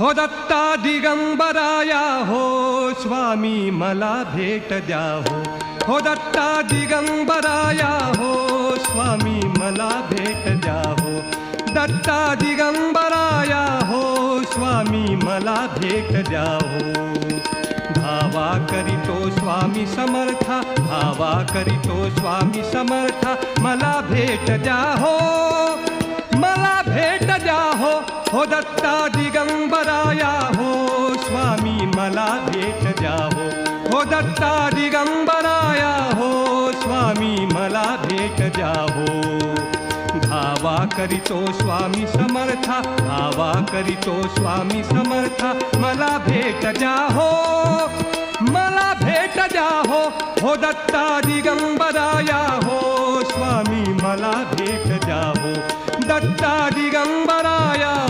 हो दत्ता दिगंबराया हो स्वामी मला भेट द्या, हो. हो दत्ता दिगंबराया हो स्वामी मला भेट द्या, हो. दत्ता दिगंबराया हो स्वामी मला भेट द्या, हो. धावा करीतो स्वामी समर्था, धावा करीतो स्वामी समर्था, मला भेट द्या, हो. हो दत्ता दिगंबराया हो, स्वामी मला भेट द्या हो दत्ता दिगंबराया हो, स्वामी मला भेट हो धावा करीतो स्वामी समर्था, धावा करीतो स्वामी समर्था, मला भेट हो मला भेट द्या हो दत्ता दिगंबराया हो, स्वामी मला भेट हो दत्ता दिगंबर